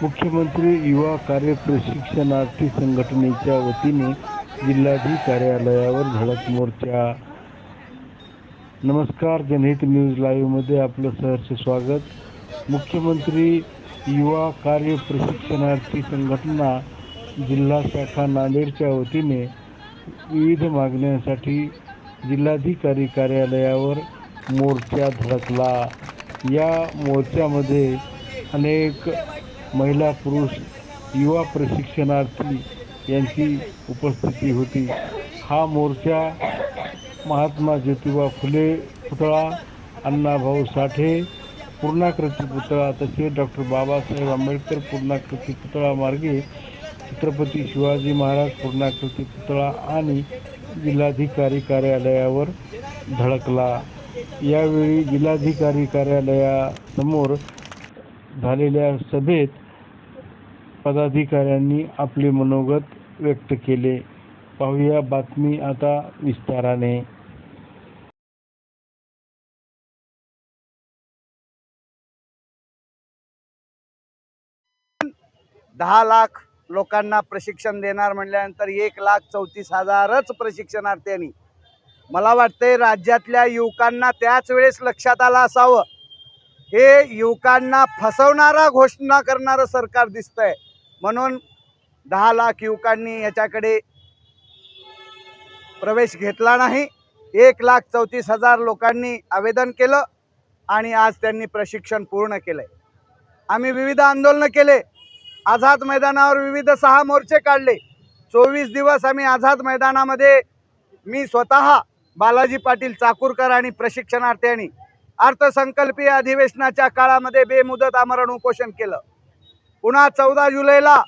मुख्यमंत्री युवा कार्य प्रशिक्षणार्थी संघटनेच्या वतीने जिल्हाधिकारी कार्यालयावर धडक मोर्चा. नमस्कार जनहित न्यूज लाईव्हमध्ये आपलं सहर्ष स्वागत. मुख्यमंत्री युवा कार्य प्रशिक्षणार्थी संघटना जिल्हा शाखा नांदेडच्या वतीने विविध मागण्यांसाठी जिल्हाधिकारी कार्यालयावर मोर्चा धडकला. या मोर्चामध्ये अनेक महिला पुरुष युवा प्रशिक्षणार्थी यांची उपस्थिती होती. हा मोर्चा महात्मा ज्योतिबा फुले पुतळा अण्णाभाऊ साठे पूर्णाकृती पुतळा तसेच डॉक्टर बाबासाहेब आंबेडकर पूर्णाकृती पुतळा मार्गे छत्रपती शिवाजी महाराज पूर्णाकृती पुतळा आणि जिल्हाधिकारी कार्यालयावर धडकला. यावेळी जिल्हाधिकारी कार्यालयासमोर झालेल्या सभेत पदाधिकाऱ्यांनी आपले मनोगत व्यक्त केले. पाहूया बातमी आता विस्ताराने. दहा लाख लोकांना प्रशिक्षण देणार म्हणल्यानंतर एक लाख चौतीस हजारच प्रशिक्षणार्थ्यांनी. मला वाटतंय राज्यातल्या युवकांना त्याच वेळेस लक्षात आलं असावं. हे युवकांना फसवणारा घोषणा करणारं सरकार दिसतंय. म्हणून दहा लाख युवकांनी याच्याकडे प्रवेश घेतला नाही. एक लाख चौतीस हजार लोकांनी आवेदन केलं आणि आज त्यांनी प्रशिक्षण पूर्ण केलंय. आम्ही विविध आंदोलनं केले. आझाद मैदानावर विविध सहा मोर्चे काढले. चोवीस दिवस आम्ही आझाद मैदानामध्ये मी स्वतः बालाजी पाटील चाकूरकर आणि प्रशिक्षणार्थ्यांनी अर्थसंकल्पीय अधिवेशनाच्या काळामध्ये बेमुदत आमरण उपोषण केलं. पुन्हा चौदा जुलैला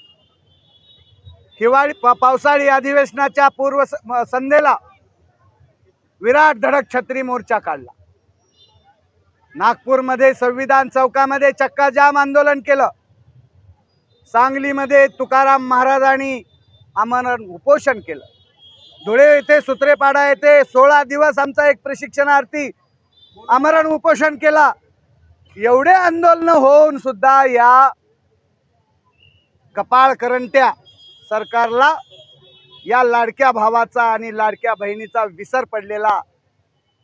हिवाळी पा पावसाळी अधिवेशनाच्या पूर्व स- संध्येला विराट धडक छत्री मोर्चा काढला. नागपूरमध्ये संविधान चौकामध्ये चक्काजाम आंदोलन केलं. सांगलीमध्ये तुकाराम महाराजांनी आमरण उपोषण केलं. धुळे येथे सुत्रेपाडा येथे सोळा दिवस आमचा एक प्रशिक्षणार्थी आमरण उपोषण केला. एवढे आंदोलन होऊन सुद्धा या कपाळ करंट्या सरकारला या लाडक्या भावाचा आणि लाडक्या बहिणीचा विसर पडलेला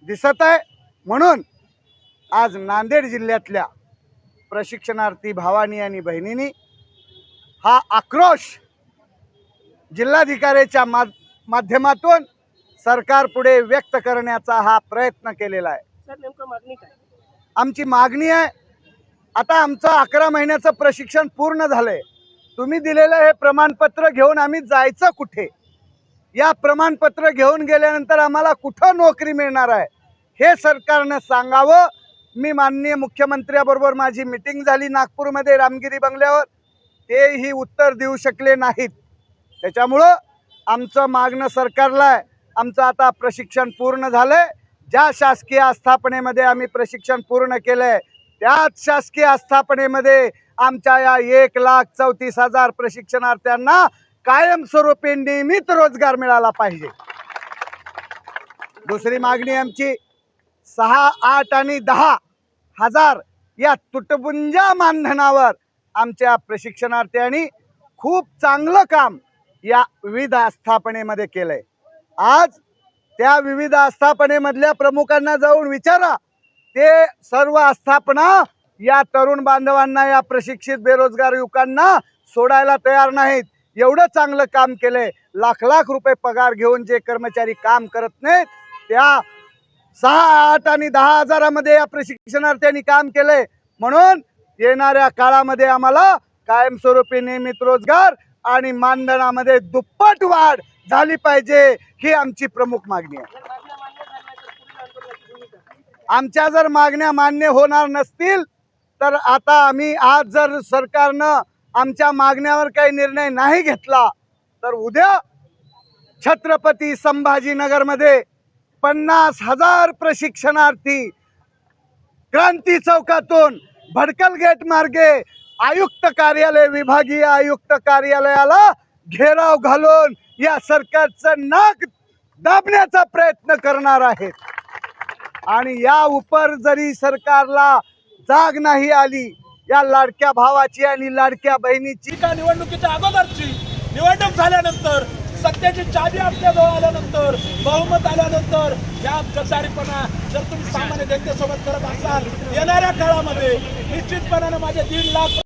दिसत आहे. म्हणून आज नांदेड जिल्ह्यातल्या प्रशिक्षणार्थी भावानी आणि बहिणींनी हा आक्रोश जिल्हाधिकाऱ्याच्या मा माध्यमातून सरकारपुढे व्यक्त करण्याचा हा प्रयत्न केलेला आहे. मागणी काय? आमची मागणी आहे आता आमचं अकरा महिन्याचं प्रशिक्षण पूर्ण झालंय. तुम्ही दिलेलं हे प्रमाणपत्र घेऊन आम्ही जायचं कुठे? या प्रमाणपत्र घेऊन गेल्यानंतर आम्हाला कुठं नोकरी मिळणार आहे? हे सरकारनं सांगावं. मी माननीय मुख्यमंत्र्याबरोबर माझी मिटिंग झाली नागपूरमध्ये रामगिरी बंगल्यावर. तेही उत्तर देऊ शकले नाहीत. त्याच्यामुळं आमचं मागणं सरकारला आहे. आमचं आता प्रशिक्षण पूर्ण झालंय. ज्या शासकीय आस्थापनेमध्ये आम्ही प्रशिक्षण पूर्ण केलं आहे त्याच शासकीय आस्थापनेमध्ये आमच्या या एक लाख चौतीस हजार प्रशिक्षणार्थ्यांना कायमस्वरूपी नियमित रोजगार मिळाला पाहिजे. दुसरी मागणी आमची सहा आठ आणि दहा हजार या तुटपुंजा मानधनावर आमच्या प्रशिक्षणार्थ्यांनी खूप चांगलं काम या विविध आस्थापनेमध्ये केलंय. आज त्या विविध आस्थापनेमधल्या प्रमुखांना जाऊन विचारा ते सर्व आस्थापना या तरुण बांधवांना या प्रशिक्षित बेरोजगार युवकांना सोडायला तयार नाहीत. एवढं चांगलं काम केलंय. लाख लाख रुपये पगार घेऊन जे कर्मचारी काम करत नाहीत त्या सहा आठ आणि दहा हजारामध्ये या प्रशिक्षणार्थ्यांनी काम केलंय. म्हणून येणाऱ्या काळामध्ये आम्हाला कायमस्वरूपी नियमित रोजगार आणि मानधनामध्ये दुप्पट वाढ झाली पाहिजे ही आमची प्रमुख मागणी आहे जर मागण्या मान्य झाल्या नाही तर पुढील आंदोलनाची भूमिका काय? आमच्या जर मागण्या मान्य होणार नसतील तर आता आम्ही आज जर सरकारनं आमच्या मागण्यावर काही निर्णय नाही घेतला तर उद्या छत्रपती संभाजीनगरमध्ये पन्नास हजार प्रशिक्षणार्थी क्रांती चौकातून भडकल गेट मार्गे आयुक्त कार्यालय विभागीय आयुक्त कार्यालयाला घेराव घालून या सरकारचं नाक दाबण्याचा प्रयत्न करणार आहेत. आणि या उपर जरी सरकारला जाग नाही आली या लाडक्या भावाची आणि लाडक्या बहिणीची. का निवडणुकीच्या अगोदरची निवडणूक झाल्यानंतर सत्याची चाबी आपल्याजवळ आल्यानंतर बहुमत आल्यानंतर या गद्दारीपणा जर तुम्ही सामान्य जनतेसोबत करत असाल येणाऱ्या काळामध्ये निश्चितपणानं माझे दीड लाख